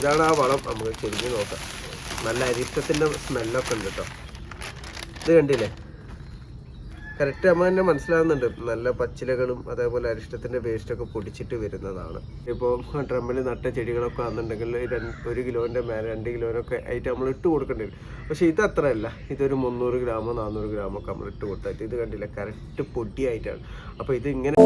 ഇതാണ് ആ വളം. നമുക്ക് ചുരുങ്ങി നോക്കാം. നല്ല അരിഷ്ടത്തിന്റെ സ്മെല്ലൊക്കെ ഉണ്ട് കേട്ടോ ഇത് കണ്ടില്ലേ? കറക്റ്റ് അമ്മ തന്നെ മനസ്സിലാവുന്നുണ്ട്. നല്ല പച്ചിലകളും അതേപോലെ അരിഷ്ടത്തിന്റെ വേസ്റ്റൊക്കെ പൊടിച്ചിട്ട് വരുന്നതാണ്. ഇപ്പോൾ ഡ്രമ്മിൽ നട്ട ചെടികളൊക്കെ ആണെന്നുണ്ടെങ്കിൽ ഒരു കിലോന്റെ മേലെ രണ്ട് കിലോനൊക്കെ ആയിട്ട് നമ്മൾ ഇട്ട് കൊടുക്കേണ്ടി വരും. പക്ഷേ ഇത് അത്രയല്ല. ഇതൊരു മുന്നൂറ് ഗ്രാമോ നാനൂറ് ഗ്രാമോ ഒക്കെ നമ്മൾ ഇട്ട് കൊടുത്താൽ ഇത് കണ്ടില്ല? കറക്റ്റ് പൊടിയായിട്ടാണ് അപ്പോൾ ഇത് ഇങ്ങനെ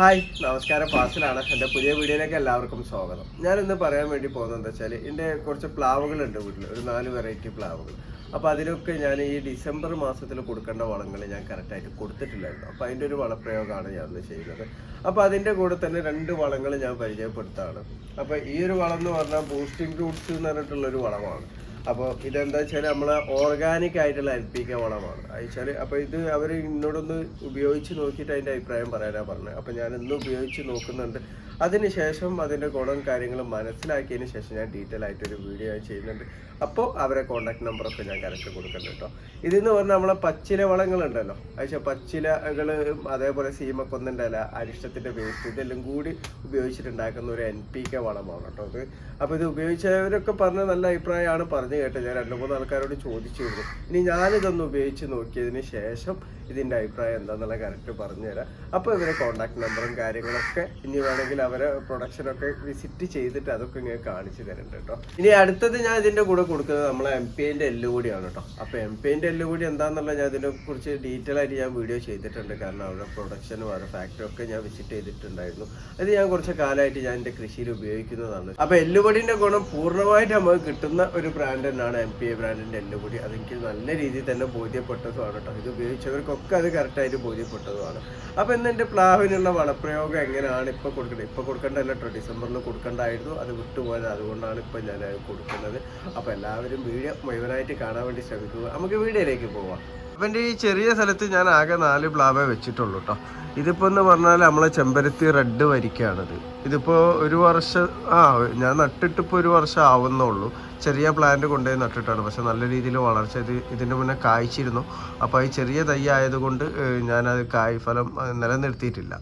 ഹായ് നമസ്കാരം. ഫാസിലാണ്. എന്റെ പുതിയ വീഡിയോയിലേക്ക് എല്ലാവർക്കും സ്വാഗതം. ഞാൻ ഇന്ന് പറയാൻ വേണ്ടി പോകുന്നത് എന്താ വെച്ചാൽ എന്റെ കുറച്ച് പ്ലാവുകളുണ്ട് വീട്ടിൽ ഒരു നാല് വെറൈറ്റി പ്ലാവുകൾ. അപ്പോൾ അതിലൊക്കെ ഞാൻ ഈ ഡിസംബർ മാസത്തിൽ കൊടുക്കേണ്ട വളങ്ങൾ ഞാൻ കറക്റ്റായിട്ട് കൊടുത്തിട്ടില്ലായിരുന്നു. അപ്പോൾ അതിന്റെ ഒരു വളപ്രയോഗമാണ് ഞാൻ ഇന്ന് ചെയ്യുന്നത്. അപ്പോൾ അതിന്റെ കൂടെ തന്നെ രണ്ട് വളങ്ങൾ ഞാൻ പരിചയപ്പെടുത്താണ്. അപ്പോൾ ഈ ഒരു വളം എന്ന് പറഞ്ഞാൽ ബൂസ്റ്റിംഗ് റൂട്ട്സ് എന്ന് പറഞ്ഞിട്ടുള്ളൊരു വളമാണ്. അപ്പോൾ ഇതെന്താ വെച്ചാൽ നമ്മളെ ഓർഗാനിക് ആയിട്ടുള്ള എൽ പി കെ വളമാണ് അയച്ചാൽ അപ്പോൾ ഇത് അവർ എന്നോടൊന്ന് ഉപയോഗിച്ച് നോക്കിയിട്ട് അതിന്റെ അഭിപ്രായം പറയാനാണ് പറഞ്ഞത്. അപ്പോൾ ഞാൻ ഇന്ന് ഉപയോഗിച്ച് നോക്കുന്നുണ്ട്. അതിനുശേഷം അതിന്റെ ഗുണം കാര്യങ്ങളും മനസ്സിലാക്കിയതിന് ശേഷം ഞാൻ ഡീറ്റെയിൽ ആയിട്ടൊരു വീഡിയോ ചെയ്യുന്നുണ്ട്. അപ്പോൾ അവരെ കോൺടാക്ട് നമ്പറൊക്കെ ഞാൻ കറക്റ്റ് കൊടുക്കുന്നുണ്ട് കേട്ടോ. ഇതെന്ന് പറഞ്ഞാൽ നമ്മളെ പച്ചില വളങ്ങളുണ്ടല്ലോ. അയച്ച പച്ചിലകൾ അതേപോലെ സീമക്കൊന്നിന്റെ ഇല അരിഷ്ടത്തിന്റെ വേസ്റ്റ് ഇതെല്ലാം കൂടി ഉപയോഗിച്ചിട്ടുണ്ടാക്കുന്ന ഒരു എൻ പി കെ വളമാണ് കേട്ടോ അത് അപ്പോൾ ഇത് ഉപയോഗിച്ചവരൊക്കെ പറഞ്ഞ നല്ല അഭിപ്രായമാണ്. പറഞ്ഞു കേട്ട്. ഞാൻ രണ്ട് മൂന്ന് ആൾക്കാരോട് ചോദിച്ചിരുന്നു. ഇനി ഞാനിതൊന്ന് ഉപയോഗിച്ച് നോക്കിയതിന് ശേഷം ഇതിന്റെ അഭിപ്രായം എന്താണെന്നുള്ള കറക്റ്റ് പറഞ്ഞുതരാം. അപ്പോൾ ഇവരെ കോൺടാക്ട് നമ്പറും കാര്യങ്ങളൊക്കെ ഇനി വേണമെങ്കിൽ അവരെ പ്രൊഡക്ഷനൊക്കെ വിസിറ്റ് ചെയ്തിട്ട് അതൊക്കെ ഇങ്ങനെ കാണിച്ചു തരുന്നുണ്ട് കേട്ടോ. ഇനി അടുത്തത് ഞാൻ ഇതിന്റെ കൂടെ കൊടുക്കുന്നത് നമ്മളെ എം പി എന്റെ എല്ലു കൂടിയാണ് കേട്ടോ. അപ്പോൾ എം പി എന്റെ എല്ലു കൂടി എന്താണെന്നുള്ള ഞാൻ ഇതിനെ കുറിച്ച് ഡീറ്റെയിൽ ആയിട്ട് ഞാൻ വീഡിയോ ചെയ്തിട്ടുണ്ട്. കാരണം അവരുടെ പ്രൊഡക്ഷനും അവരുടെ ഫാക്ടറി ഒക്കെ ഞാൻ വിസിറ്റ് ചെയ്തിട്ടുണ്ടായിരുന്നു. അത് ഞാൻ കുറച്ച് കാലമായിട്ട് ഞാൻ എന്റെ കൃഷിയിൽ ഉപയോഗിക്കുന്നതാണ്. അപ്പോൾ എല്ലുപൊടിന്റെ ഗുണം പൂർണമായിട്ട് നമുക്ക് കിട്ടുന്ന ഒരു ബ്രാൻഡ് തന്നെയാണ് എം പി എ ബ്രാൻഡിന്റെ എല്ലുപൊടി അതെനിക്ക് നല്ല രീതിയിൽ തന്നെ ബോധ്യപ്പെട്ടതുമാണ് കേട്ടോ. ഇത് ഉപയോഗിച്ചവർക്കൊക്കെ അത് കറക്റ്റായിട്ട് ബോധ്യപ്പെട്ടതുമാണ്. അപ്പോൾ ഇന്ന് എന്റെ പ്ലാവിനുള്ള വളപ്രയോഗം എങ്ങനെയാണ് ഇപ്പോൾ കൊടുക്കേണ്ടത് ഇപ്പോൾ കൊടുക്കേണ്ടതല്ല കേട്ടോ. ഡിസംബറിൽ കൊടുക്കേണ്ടായിരുന്നു. അത് വിട്ടുപോയത് അതുകൊണ്ടാണ് ഇപ്പോൾ ഞാൻ കൊടുക്കുന്നത്. അപ്പോൾ എല്ലാവരും വീഡിയോ മുഴുവനായിട്ട് കാണാൻ വേണ്ടി ശ്രമിക്കുക. നമുക്ക് വീഡിയോയിലേക്ക് പോവാം. അപ്പം എന്റെ ഈ ചെറിയ സ്ഥലത്ത് ഞാൻ ആകെ നാല് പ്ലാവേ വെച്ചിട്ടുള്ളൂ കേട്ടോ ഇതിപ്പോൾ എന്ന് പറഞ്ഞാൽ നമ്മളെ ചെമ്പരത്തി റെഡ് വരിക്കാണിത്. ഇതിപ്പോൾ ഒരു വർഷം ആ ഞാൻ നട്ടിട്ടിപ്പോൾ ഒരു വർഷം ആവുന്നുള്ളൂ ചെറിയ പ്ലാന്റ് കൊണ്ടുപോയി നട്ടിട്ടാണ്. പക്ഷെ നല്ല രീതിയിൽ വളർച്ച ഇത് ഇതിന്റെ മുന്നേ കായ്ച്ചിരുന്നു. അപ്പോൾ ഈ ചെറിയ തൈ ആയതുകൊണ്ട് ഞാനത് കായ് ഫലം ഏഹ്, നിലനിർത്തിയിട്ടില്ല.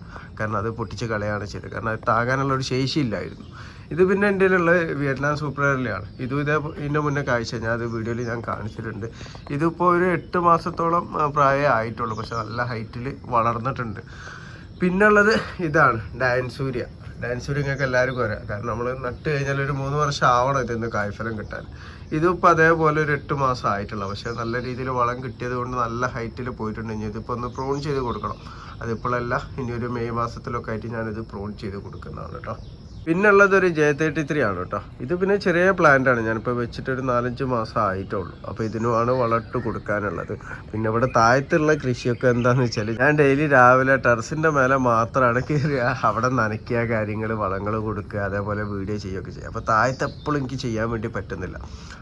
കാരണം അത് പൊട്ടിച്ച് കളയാണ് ചെയ്തത്. കാരണം അത് താങ്ങാനുള്ള ഒരു ശേഷി ഇല്ലായിരുന്നു ഇത് പിന്നെ എന്റെ ഉള്ള വിയറ്റ്നാം സൂപ്പർ ഹെർലിയാണ് ഇതും ഇതേ ഇതിന്റെ മുന്നേ കാഴ്ച. ഞാൻ അത് വീഡിയോയിൽ ഞാൻ കാണിച്ചിട്ടുണ്ട്. ഇതിപ്പോൾ ഒരു എട്ട് മാസത്തോളം പ്രായമേ ആയിട്ടുള്ളൂ. പക്ഷെ നല്ല ഹൈറ്റിൽ വളർന്നിട്ടുണ്ട്. പിന്നുള്ളത് ഇതാണ് ഡാൻസൂര്യ. നിങ്ങൾക്ക് എല്ലാവർക്കും വരാം കാരണം നമ്മൾ നട്ട് കഴിഞ്ഞാൽ ഒരു മൂന്ന് വർഷം ആവണം ഇതിന്ന് കായ്ഫലം കിട്ടാൻ. ഇതിപ്പോൾ അതേപോലെ ഒരു എട്ട് മാസം ആയിട്ടുള്ള. പക്ഷേ നല്ല രീതിയിൽ വളം കിട്ടിയത് കൊണ്ട് നല്ല ഹൈറ്റിൽ പോയിട്ടുണ്ട്. ഇനി ഇതിപ്പോൾ ഒന്ന് പ്രോൺ ചെയ്ത് കൊടുക്കണം. അതിപ്പോഴല്ല ഇനി ഒരു മെയ് മാസത്തിലൊക്കെ ആയിട്ട് ഞാനിത് പ്രോൺ ചെയ്ത് കൊടുക്കുന്നതാണ് കേട്ടോ. പിന്നുള്ളത് ഒരു ജെ തേർട്ടി ത്രീ ആണ് കേട്ടോ. ഇത് പിന്നെ ചെറിയ പ്ലാന്റ് ആണ്. ഞാനിപ്പോൾ വെച്ചിട്ട് ഒരു നാലഞ്ച് മാസം ആയിട്ടുള്ളൂ. അപ്പോൾ ഇതിനുമാണ് വളർട്ട് കൊടുക്കാനുള്ളത്. പിന്നെ ഇവിടെ താഴത്തുള്ള കൃഷിയൊക്കെ എന്താണെന്ന് വെച്ചാൽ ഞാൻ ഡെയിലി രാവിലെ ടെറസിന്റെ മേലെ മാത്രമാണ് കയറുക അവിടെ നനയ്ക്കുക കാര്യങ്ങൾ വളങ്ങൾ കൊടുക്കുക അതേപോലെ വീഡിയോ ചെയ്യുകയൊക്കെ ചെയ്യുക. അപ്പോൾ താഴത്ത് എപ്പോഴും എനിക്ക് ചെയ്യാൻ വേണ്ടി പറ്റുന്നില്ല.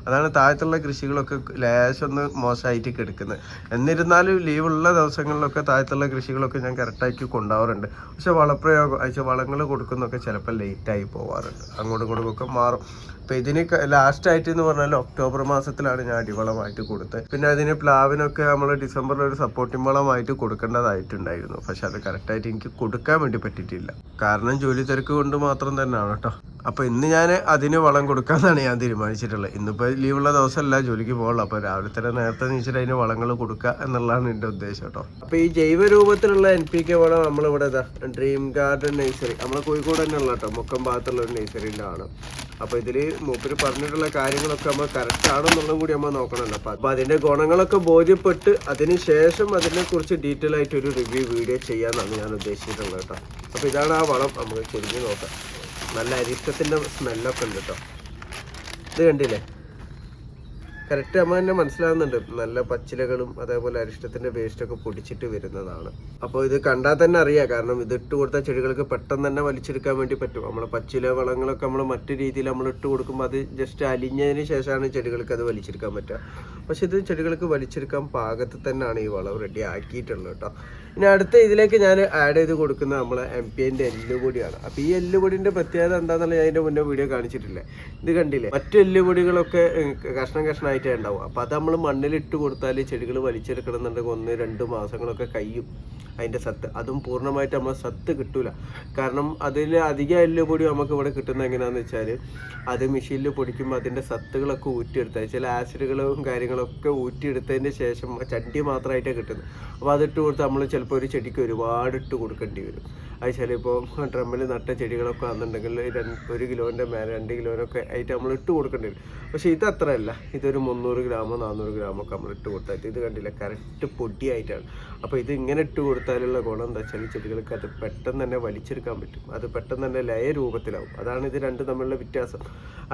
അതാണ് താഴത്തുള്ള കൃഷികളൊക്കെ ലേശമൊന്ന് മോശമായിട്ട് കിടക്കുന്നത്. എന്നിരുന്നാലും ലീവുള്ള ദിവസങ്ങളിലൊക്കെ താഴത്തുള്ള കൃഷികളൊക്കെ ഞാൻ കറക്റ്റാക്കി കൊണ്ടുപോകാറുണ്ട് പക്ഷേ വളപ്രയോഗം അയച്ച വളങ്ങൾ കൊടുക്കുന്നൊക്കെ ചിലപ്പോൾ ലേറ്റായി പോവാറുണ്ട്. അങ്ങോട്ടും ഇങ്ങോട്ടും ഒക്കെ മാറും. അപ്പൊ ഇതിന് ലാസ്റ്റ് ആയിട്ട് എന്ന് പറഞ്ഞാൽ ഒക്ടോബർ മാസത്തിലാണ് ഞാൻ അടിവളമായിട്ട് കൊടുത്തത്. പിന്നെ അതിന് പ്ലാവിനൊക്കെ നമ്മൾ ഡിസംബറിൽ ഒരു സപ്പോർട്ടിംഗ് വളമായിട്ട് കൊടുക്കേണ്ടതായിട്ടുണ്ടായിരുന്നു. പക്ഷെ അത് കറക്റ്റായിട്ട് എനിക്ക് കൊടുക്കാൻ വേണ്ടി പറ്റിയിട്ടില്ല. കാരണം ജോലി തിരക്ക് കൊണ്ട് മാത്രം തന്നെയാണ് കേട്ടോ. അപ്പോൾ ഇന്ന് ഞാൻ അതിന് വളം കൊടുക്കാമെന്നാണ് ഞാൻ തീരുമാനിച്ചിട്ടുള്ളത്. ഇന്നിപ്പോൾ ലീവുള്ള ദിവസമല്ല ജോലിക്ക് പോകുള്ളൂ അപ്പോൾ രാവിലെ തന്നെ നേരത്തെ നീച്ചിട്ട് അതിന് വളങ്ങൾ കൊടുക്കുക എന്നുള്ളതാണ് എന്റെ ഉദ്ദേശം കേട്ടോ. അപ്പോൾ ഈ ജൈവ രൂപത്തിലുള്ള എൻ പി കെ വളം നമ്മളിവിടെ ഡ്രീം ഗാർഡൻ നഴ്സറി നമ്മളെ കോഴിക്കോട് തന്നെ ഉള്ള കേട്ടോ മുക്കം ഭാഗത്തുള്ള ഒരു നഴ്സറിന്റെ ആണ് അപ്പോൾ ഇതിൽ മൂപ്പര് പറഞ്ഞിട്ടുള്ള കാര്യങ്ങളൊക്കെ നമ്മൾ കറക്റ്റ് ആണെന്നുള്ളതും കൂടി നമ്മൾ നോക്കണമല്ലോ. അപ്പോൾ അപ്പോൾ അതിന്റെ ഗുണങ്ങളൊക്കെ ബോധ്യപ്പെട്ട് അതിനുശേഷം അതിനെക്കുറിച്ച് ഡീറ്റെയിൽ ആയിട്ട് ഒരു റിവ്യൂ വീഡിയോ ചെയ്യാമെന്നാണ് ഞാൻ ഉദ്ദേശിച്ചിട്ടുള്ളത് കേട്ടോ. അപ്പോൾ ഇതാണ് ആ വളം നമുക്ക് ചെരിഞ്ഞ് നോക്കാം. നല്ല അരിഷ്ടത്തിന്റെ സ്മെല്ലൊക്കെ ഉണ്ട് കേട്ടോ. ഇത് കണ്ടില്ലേ? കറക്റ്റ് അമ്മ തന്നെ മനസ്സിലാവുന്നുണ്ട്. നല്ല പച്ചിലകളും അതേപോലെ അരിഷ്ടത്തിന്റെ വേസ്റ്റ് ഒക്കെ പൊടിച്ചിട്ട് വരുന്നതാണ്. അപ്പോൾ ഇത് കണ്ടാൽ തന്നെ അറിയാം. കാരണം ഇത് ഇട്ട് കൊടുത്ത ചെടികൾക്ക് പെട്ടെന്ന് തന്നെ വലിച്ചെടുക്കാൻ വേണ്ടി പറ്റും. നമ്മളെ പച്ചില വളങ്ങളൊക്കെ നമ്മൾ മറ്റു രീതിയിൽ നമ്മൾ ഇട്ട് കൊടുക്കുമ്പോൾ അത് ജസ്റ്റ് അലിഞ്ഞതിന് ശേഷമാണ് ചെടികൾക്ക് അത് വലിച്ചെടുക്കാൻ പറ്റുക. പക്ഷെ ഇത് ചെടികൾക്ക് വലിച്ചെടുക്കാൻ പാകത്തിൽ തന്നെയാണ് ഈ വളം റെഡി ആക്കിയിട്ടുള്ളത് കേട്ടോ. ഇനി അടുത്ത ഇതിലേക്ക് ഞാൻ ആഡ് ചെയ്ത് കൊടുക്കുന്ന നമ്മളെ എം പി എന്റെ എല്ലുപൊടിയാണ്. അപ്പോൾ ഈ എല്ലുപൊടിന്റെ പ്രത്യേകത എന്താണെന്നുള്ള ഞാൻ അതിന്റെ മുന്നേ വീഡിയോ കാണിച്ചിട്ടില്ലേ? ഇത് കണ്ടില്ലേ? മറ്റു എല്ലുപൊടികളൊക്കെ കഷ്ണം കഷ്ണം ആയിട്ടേ ഉണ്ടാവും. അപ്പോൾ അത് നമ്മൾ മണ്ണിലിട്ട് കൊടുത്താൽ ചെടികൾ വലിച്ചെടുക്കണമെന്നുണ്ടെങ്കിൽ ഒന്ന് രണ്ട് മാസങ്ങളൊക്കെ കഴിയും അതിന്റെ സത്ത്. അതും പൂർണമായിട്ട് നമ്മൾ സത്ത് കിട്ടൂല. കാരണം അതിൽ അധികം എല്ലുപൊടി നമുക്ക് ഇവിടെ കിട്ടുന്ന എങ്ങനെയാണെന്ന് വെച്ചാൽ അത് മെഷീനിൽ പൊടിക്കുമ്പോൾ അതിന്റെ സത്തുകളൊക്കെ ഊറ്റിയെടുത്താൽ ചില ആസിഡുകളും കാര്യങ്ങളൊക്കെ ഊറ്റിയെടുത്തതിന് ശേഷം ചണ്ടി മാത്രമായിട്ടേ കിട്ടുന്നത്. അപ്പോൾ അതിട്ട് കൊടുത്ത് നമ്മൾ ചിലപ്പോൾ ഒരു ചെടിക്ക് ഒരുപാട് ഇട്ട് കൊടുക്കേണ്ടി വരും. അത് ചിലപ്പോൾ ഡ്രമ്മിൽ നട്ട ചെടികളൊക്കെ ആണെന്നുണ്ടെങ്കിൽ ഒരു കിലോന്റെ മേലെ രണ്ട് കിലോനൊക്കെ ആയിട്ട് നമ്മൾ ഇട്ട് കൊടുക്കേണ്ടി വരും. പക്ഷേ ഇത് അത്രയല്ല. ഇതൊരു മുന്നൂറ് ഗ്രാമോ നാനൂറ് ഗ്രാമോ ഒക്കെ നമ്മൾ ഇട്ട് കൊടുത്താൽ ഇത് കണ്ടില്ല? കറക്റ്റ് പൊടിയായിട്ടാണ്. അപ്പോൾ ഇത് ഇങ്ങനെ ഇട്ട് കൊടുത്താലുള്ള ഗുണം എന്താ വെച്ചാൽ ചെടികൾക്ക് അത് പെട്ടെന്ന് തന്നെ വലിച്ചെടുക്കാൻ പറ്റും. അത് പെട്ടെന്ന് തന്നെ ലയ രൂപത്തിലാവും. അതാണ് ഇത് രണ്ടും തമ്മിലുള്ള വ്യത്യാസം.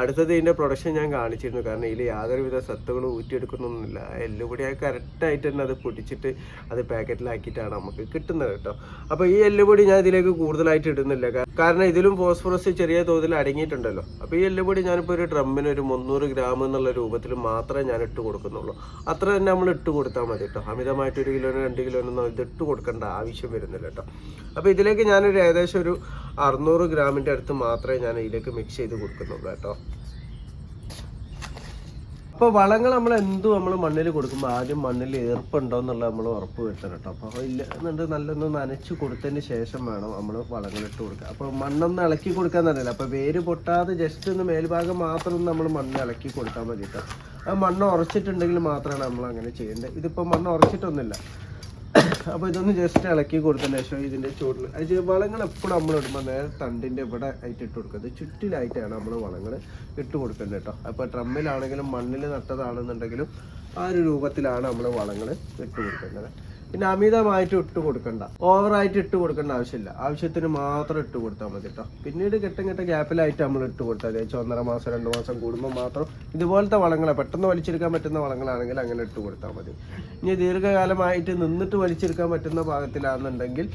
അടുത്തത് ഇതിന്റെ പ്രൊഡക്ഷൻ ഞാൻ കാണിച്ചിരുന്നു. കാരണം ഇതിൽ യാതൊരുവിധ സത്തുകളും ഊറ്റിയെടുക്കുന്നൊന്നുമില്ല. എല്ലുപൊടി ആ കറക്റ്റായിട്ട് തന്നെ അത് പൊടിച്ചിട്ട് അത് പാക്കറ്റിലാക്കിയിട്ടാണ് നമുക്ക് കിട്ടുന്നത് കേട്ടോ. അപ്പോൾ ഈ എല്ലുപൊടി ഞാൻ ഇതിലേക്ക് കൂടുതലായിട്ട് ഇടുന്നില്ല. കാരണം ഇതിലും ഫോസ്ഫറസ് ചെറിയ തോതിൽ അടങ്ങിയിട്ടുണ്ടല്ലോ. അപ്പോൾ ഈ എല്ലുപൊടി ഞാനിപ്പോൾ ഒരു ഡ്രമ്മിന് ഒരു മുന്നൂറ് ഗ്രാം എന്നുള്ള രൂപത്തിൽ മാത്രമേ ഞാൻ ഇട്ട് കൊടുക്കുന്നുള്ളൂ. അത്ര തന്നെ നമ്മൾ ഇട്ട് കൊടുത്താൽ മതി കേട്ടോ. അമിതമായിട്ട് ഒരു കിലോന് രണ്ട് കിലോനൊന്നും ഇത് ഇട്ട് കൊടുക്കേണ്ട ആവശ്യം വരുന്നില്ല കേട്ടോ. അപ്പോൾ ഇതിലേക്ക് ഞാനൊരു ഏകദേശം ഒരു അറുന്നൂറ് ഗ്രാമിന്റെ അടുത്ത് മാത്രമേ ഞാൻ ഇതിലേക്ക് മിക്സ് ചെയ്ത് കൊടുക്കുന്നുള്ളൂ കേട്ടോ. അപ്പോൾ വളങ്ങൾ നമ്മൾ എന്തു നമ്മൾ മണ്ണിൽ കൊടുക്കുമ്പോൾ ആദ്യം മണ്ണിൽ ഈർപ്പുണ്ടോ എന്നുള്ളത് നമ്മൾ ഉറപ്പ് വരുത്തണം കേട്ടോ അപ്പോൾ ഇല്ല എന്നുണ്ട് നല്ലൊന്ന് നനച്ച് കൊടുത്തതിന് ശേഷം വേണം നമ്മൾ വളങ്ങൾ ഇട്ട് കൊടുക്കുക. അപ്പോൾ മണ്ണൊന്ന് ഇളക്കി കൊടുക്കാൻ തന്നെയല്ല അപ്പോൾ വേര് പൊട്ടാതെ ജസ്റ്റ് ഒന്ന് മേൽഭാഗം മാത്രം നമ്മൾ മണ്ണ് ഇളക്കി കൊടുത്താൽ മതി കേട്ടോ ആ മണ്ണ് ഉറച്ചിട്ടുണ്ടെങ്കിൽ മാത്രമാണ് നമ്മൾ അങ്ങനെ ചെയ്യേണ്ടത്. ഇതിപ്പോൾ മണ്ണ് ഉറച്ചിട്ടൊന്നുമില്ല. അപ്പോൾ ഇതൊന്ന് ജസ്റ്റ് ഇളക്കി കൊടുത്തതിന് ശേഷം ഇതിന്റെ ചുവട്ടിൽ അത് വളങ്ങൾ എപ്പോഴും നമ്മൾ ഇടുമ്പോൾ നേരെ തണ്ടിന്റെ ഇവിടെ ആയിട്ട് ഇട്ട് കൊടുക്കുന്നത് ചുറ്റിലായിട്ടാണ് നമ്മൾ വളങ്ങൾ ഇട്ട് കൊടുക്കേണ്ടത് കേട്ടോ. അപ്പോൾ ഡ്രമ്മിലാണെങ്കിലും മണ്ണിൽ നട്ടതാണെന്നുണ്ടെങ്കിലും ആ ഒരു രൂപത്തിലാണ് നമ്മൾ വളങ്ങൾ ഇട്ട് കൊടുക്കേണ്ടത് പിന്നെ അമിതമായിട്ട് ഇട്ട് കൊടുക്കണ്ട. ഓവറായിട്ട് ഇട്ട് കൊടുക്കേണ്ട ആവശ്യമില്ല. ആവശ്യത്തിന് മാത്രം ഇട്ട് കൊടുത്താൽ മതി കേട്ടോ പിന്നീട് ഘട്ടം ഘട്ട ഗ്യാപ്പിലായിട്ട് നമ്മൾ ഇട്ട് കൊടുത്താൽ മതി. ഒന്നര മാസം രണ്ട് മാസം കൂടുമ്പോൾ മാത്രം ഇതുപോലത്തെ വളങ്ങളെ പെട്ടെന്ന് വലിച്ചെടുക്കാൻ പറ്റുന്ന വളങ്ങളാണെങ്കിൽ അങ്ങനെ ഇട്ട് കൊടുത്താൽ മതി. ഇനി ദീർഘകാലമായിട്ട് നിന്നിട്ട് വലിച്ചെടുക്കാൻ പറ്റുന്ന പാകത്തിലാണെന്നുണ്ടെങ്കിൽ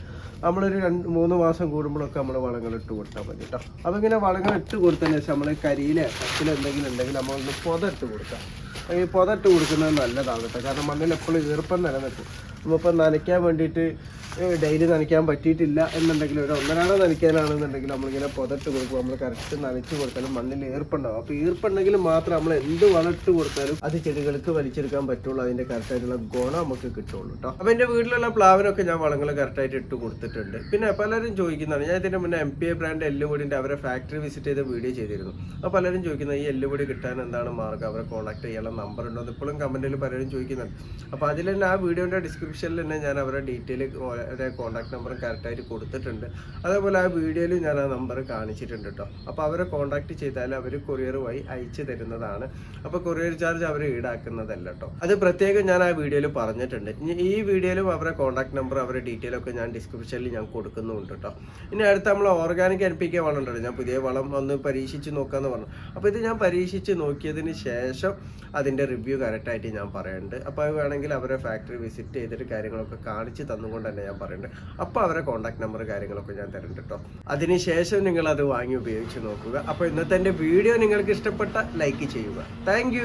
നമ്മളൊരു രണ്ട് മൂന്ന് മാസം കൂടുമ്പോഴൊക്കെ നമ്മൾ വളങ്ങൾ ഇട്ട് കൊടുത്താൽ മതി കേട്ടോ അപ്പോൾ ഇങ്ങനെ വളങ്ങൾ ഇട്ട് കൊടുത്തതിന് ശേഷം നമ്മൾ കരിയിലെ കത്തിലെ എന്തെങ്കിലും ഉണ്ടെങ്കിൽ നമ്മളൊന്ന് പൊത ഇട്ട് കൊടുക്കാം. ഈ പൊതട്ട് കൊടുക്കുന്നത് നല്ലതാണ് കേട്ടോ കാരണം മണ്ണിൽ എപ്പോഴും ഈർപ്പം നിലനിൽക്കും. നമ്മളിപ്പോൾ നനയ്ക്കാൻ വേണ്ടിയിട്ട് ഡെയിലി നനയ്ക്കാൻ പറ്റിയിട്ടില്ല എന്നുണ്ടെങ്കിൽ ഒരു ഒന്നരാടോ നനയ്ക്കാനാണെന്നുണ്ടെങ്കിൽ നമ്മളിങ്ങനെ പുതട്ട് കൊടുക്കും. നമ്മൾ കറക്റ്റ് നനച്ച് കൊടുത്താലും മണ്ണിൽ ഈർപ്പുണ്ടാവും. അപ്പോൾ ഈർപ്പുണ്ടെങ്കിൽ മാത്രം നമ്മൾ എന്ത് വളമിട്ട് കൊടുത്താലും അത് ചെടികൾക്ക് വലിച്ചെടുക്കാൻ പറ്റുള്ളൂ. അതിന്റെ കറക്റ്റായിട്ടുള്ള ഗുണം നമുക്ക് കിട്ടുള്ളൂ കേട്ടോ അപ്പോൾ എന്റെ വീട്ടിലുള്ള പ്ലാവിനൊക്കെ ഞാൻ വളങ്ങൾ കറക്റ്റായിട്ട് ഇട്ട് കൊടുത്തിട്ടുണ്ട്. പിന്നെ പലരും ചോദിക്കുന്നതാണ് ഞാൻ ഇതിന്റെ മുന്നേ എം പി എ ബ്രാൻഡ് എല്ലുപൊടിന്റെ അവരെ ഫാക്ടറി വിസിറ്റ് ചെയ്ത വീഡിയോ ചെയ്തിരുന്നു. അപ്പോൾ പലരും ചോദിക്കുന്നത് ഈ എല്ലുപൊടി കിട്ടാൻ എന്താണ് മാർഗം? അവരെ കോൺടാക്ട് ചെയ്യാനുള്ള നമ്പർ ഉണ്ടോ ഇപ്പോഴും കമന്റിൽ പലരും ചോദിക്കുന്നുണ്ട്. അപ്പോൾ അതിൽ തന്നെ ആ വീഡിയോന്റെ ഡിസ്ക്രിപ്ഷനിൽ തന്നെ ഞാൻ അവരുടെ ഡീറ്റെയിൽ കോൺടാക്ട് നമ്പർ കറക്റ്റായിട്ട് കൊടുത്തിട്ടുണ്ട്. അതേപോലെ ആ വീഡിയോയിൽ ഞാൻ ആ നമ്പർ കാണിച്ചിട്ടുണ്ട് കേട്ടോ അപ്പോൾ അവരെ കോൺടാക്ട് ചെയ്താൽ അവർ കൊറിയർ വഴി അയച്ചു തരുന്നതാണ്. അപ്പോൾ കൊറിയർ ചാർജ് അവർ ഈടാക്കുന്നതല്ല കേട്ടോ അത് പ്രത്യേകം ഞാൻ ആ വീഡിയോയിൽ പറഞ്ഞിട്ടുണ്ട്. ഈ വീഡിയോയിലും അവരുടെ കോൺടാക്ട് നമ്പർ അവരുടെ ഡീറ്റെയിൽ ഒക്കെ ഞാൻ ഡിസ്ക്രിപ്ഷനിൽ ഞാൻ കൊടുക്കുന്നുണ്ട് കേട്ടോ ഇനി അടുത്ത നമ്മൾ ഓർഗാനിക് എൻ പി കെ വളം ഉണ്ടല്ലോ. ഞാൻ പുതിയ വളം ഒന്ന് പരീക്ഷിച്ച് നോക്കാമെന്ന് പറഞ്ഞു. അപ്പോൾ ഇത് ഞാൻ പരീക്ഷിച്ച് നോക്കിയതിന് ശേഷം അതിന്റെ റിവ്യൂ കറക്റ്റായിട്ട് ഞാൻ പറയുന്നുണ്ട് അപ്പോൾ വേണമെങ്കിൽ അവരെ ഫാക്ടറി വിസിറ്റ് ചെയ്തിട്ട് കാര്യങ്ങളൊക്കെ കാണിച്ച് തന്നുകൊണ്ട് തന്നെ ഞാൻ പറയുന്നത് അപ്പോൾ അവരെ കോൺടാക്ട് നമ്പർ കാര്യങ്ങളൊക്കെ ഞാൻ തരുന്നുണ്ട് കേട്ടോ അതിനുശേഷം നിങ്ങൾ അത് വാങ്ങി ഉപയോഗിച്ച് നോക്കുക. അപ്പോൾ ഇന്നത്തെ എന്റെ വീഡിയോ നിങ്ങൾക്ക് ഇഷ്ടപ്പെട്ട ലൈക്ക് ചെയ്യുക. താങ്ക്